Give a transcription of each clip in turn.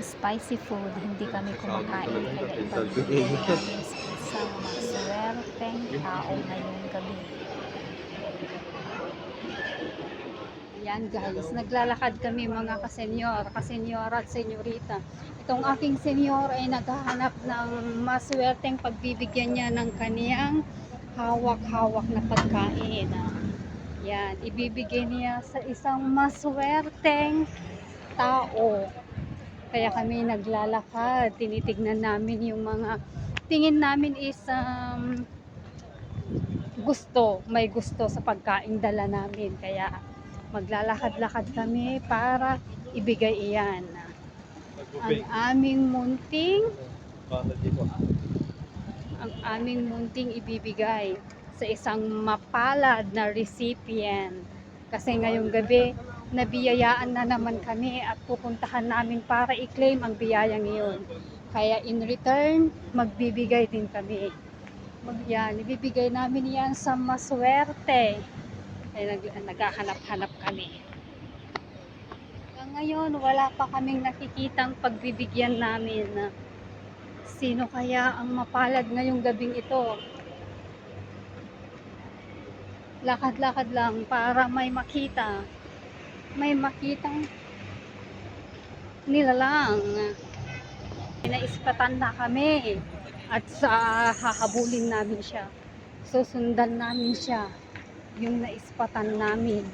spicy food, hindi kami kumakain. Kaya ibabigay namin sa maswerteng tao ngayong gabi. Yan guys, naglalakad kami mga kasenyor, kasenyor at senyorita. Itong aking senyor ay naghahanap ng maswerteng pagbibigyan niya ng kaniyang hawak-hawak na pagkain. Yan, ibibigay niya sa isang maswerteng tao. Kaya kami naglalakad, tinitignan namin yung mga tingin namin is um, gusto, may gusto sa pagkain dala namin. Kaya maglalakad-lakad kami para ibigay iyan. Ang aming munting ang aming munting ibibigay sa isang mapalad na recipient. Kasi ngayong gabi, nabiyayaan na naman kami at pupuntahan namin para i-claim ang biyayang iyon. Kaya in return, magbibigay din kami. Mag, yan, ibibigay namin yan sa maswerte. Kaya nag, naghahanap-hanap kami. Hanggang ngayon, wala pa kaming nakikitang pagbibigyan namin na sino kaya ang mapalad ngayong gabing ito. Lakad-lakad lang para may makita. May makitang nilalang. Pinaispatan na kami at sa hahabulin namin siya. Susundan namin siya yung naispatan namin.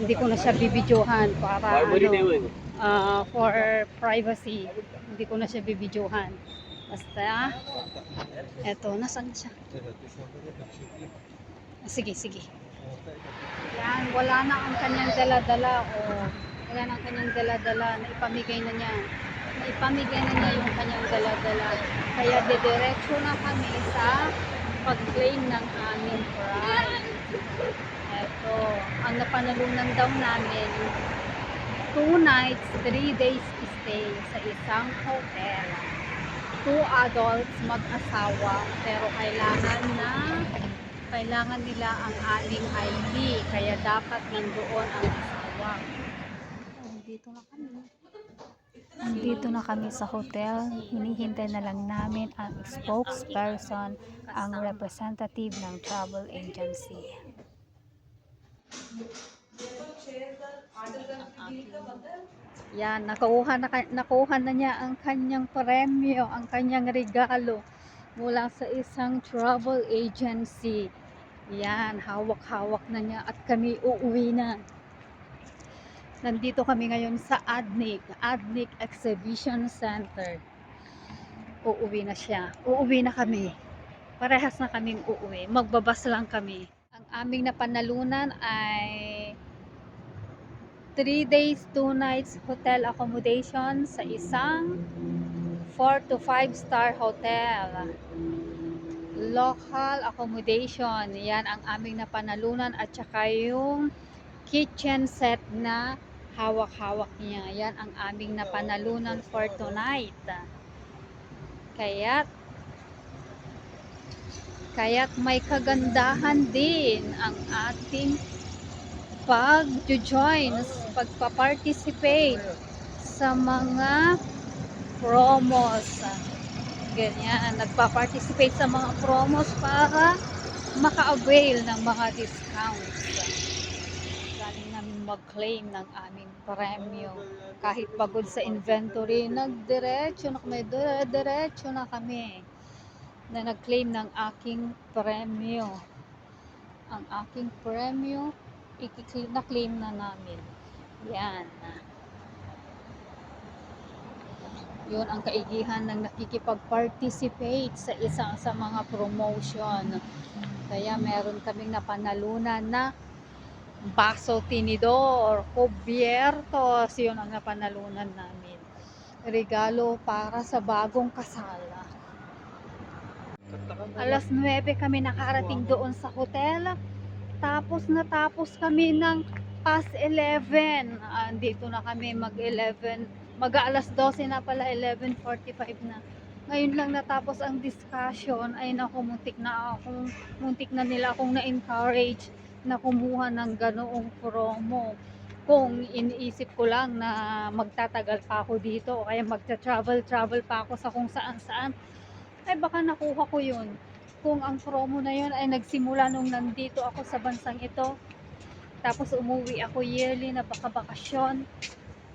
Hindi ko na siya bibidyohan para ano, ah, for privacy. Hindi ko na siya bibidyohan. Basta, eto, nasan siya? Sige, sige. Yan, wala na ang kanyang dala-dala o wala na ang kanyang dala-dala na ipamigay na niya. Ipamigay na niya yung kanyang dala-dala. Kaya didiretso na kami sa pag-claim ng aming prize. Eto, ang napanalunan daw namin, two nights, three days stay sa isang hotel. Two adults mag-asawa, pero kailangan na kailangan nila ang aming ID, kaya dapat nandoon ang asawa. Nandito na kami. Nandito na kami sa hotel. Hinihintay na lang namin ang spokesperson, ang representative ng travel agency. Yan, nakuha na, nakuha na niya ang kanyang premyo, ang kanyang regalo mula sa isang travel agency. Yan, hawak-hawak na niya at kami uuwi na. Nandito kami ngayon sa ADNIC, ADNIC Exhibition Center. Uuwi na siya. Uuwi na kami. Parehas na kaming uuwi. Magbabas lang kami. Ang aming napanalunan ay 3 days, 2 nights hotel accommodation sa isang 4 to 5 star hotel. Local accommodation. Yan ang aming napanalunan at saka yung kitchen set na hawak-hawak niya. Yan ang aming napanalunan for tonight. Kaya't kaya't may kagandahan din ang ating pag-join, pagpa-participate sa mga promos. Ganyan, nagpa-participate sa mga promos para maka-avail ng mga discounts. Galing namin mag-claim ng aming premyo. Kahit pagod sa inventory, nagdiretso na kami, diretso na kami na nag-claim ng aking premyo. Ang aking premyo, i-claim na claim na namin. Yan. Yun ang kaigihan ng nakikipag-participate sa isang sa mga promotion. Kaya meron kaming napanalunan na baso tinidor, kubiertos, yun ang napanalunan namin. Regalo para sa bagong kasal. Alas 9 kami nakarating doon sa hotel. Tapos natapos kami ng past 11. Andito na kami mag 11. Mag alas 12 na pala 11.45 na. Ngayon lang natapos ang discussion. Ay naku, muntik na akong, muntik na nila akong na-encourage na kumuha ng ganoong promo. kung iniisip ko lang na magtatagal pa ako dito o kaya magta-travel-travel pa ako sa kung saan-saan, ay baka nakuha ko yun. Kung ang promo na yun ay nagsimula nung nandito ako sa bansang ito, tapos umuwi ako yearly na baka bakasyon,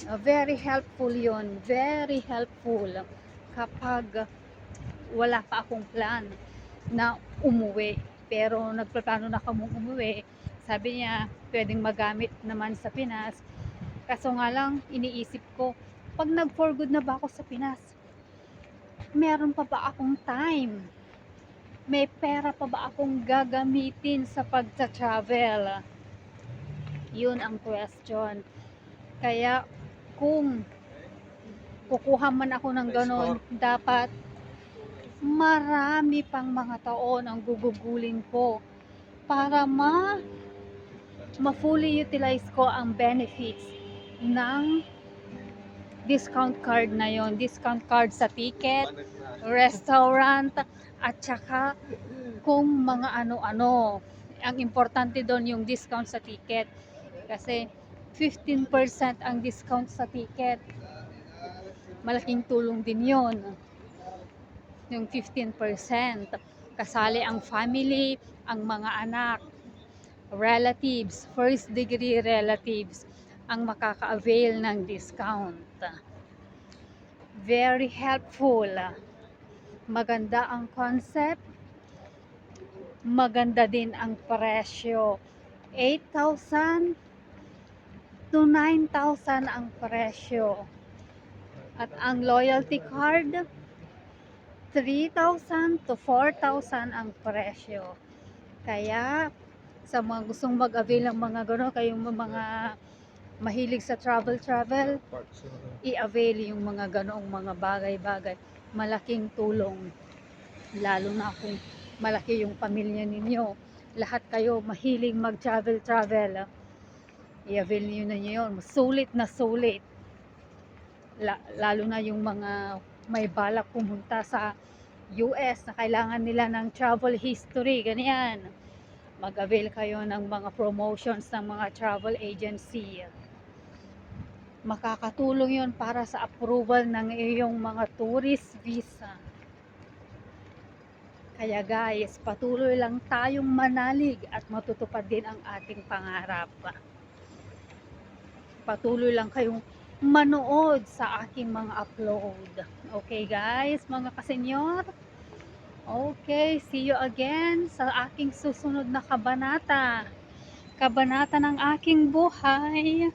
uh, very helpful yun. Very helpful kapag wala pa akong plan na umuwi. Pero nagplano na kamong umuwi, sabi niya, pwedeng magamit naman sa Pinas. Kaso nga lang, iniisip ko, pag nag-for good na ba ako sa Pinas, meron pa ba akong time? May pera pa ba akong gagamitin sa pagta-travel? Yun ang question. Kaya, kung kukuha man ako ng ganon, dapat marami pang mga taon ang gugugulin ko para ma ma-fully utilize ko ang benefits ng discount card na yon. Discount card sa ticket restaurant at saka kung mga ano-ano. Ang importante doon yung discount sa ticket. Kasi 15% ang discount sa ticket. Malaking tulong din yon yung 15% kasali ang family ang mga anak relatives first degree relatives ang makaka-avail ng discount. Very helpful. Maganda ang concept. Maganda din ang presyo. 8,000 to 9,000 ang presyo. At ang loyalty card 3,000 to 4,000 ang presyo. Kaya sa mga gustong mag-avail ng mga gano'n kayong mga mahilig sa travel travel i-avail yung mga ganoong mga bagay-bagay. Malaking tulong. Lalo na kung malaki yung pamilya ninyo. Lahat kayo mahilig mag-travel travel i-avail na yun sulit na sulit La- lalo na yung mga may balak pumunta sa US na kailangan nila ng travel history ganyan mag-avail kayo ng mga promotions ng mga travel agency makakatulong yon para sa approval ng iyong mga tourist visa. Kaya guys, patuloy lang tayong manalig at matutupad din ang ating pangarap. Patuloy lang kayong manood sa aking mga upload. Okay guys, mga kasenyor? Okay, see you again sa aking susunod na kabanata. Kabanata ng aking buhay.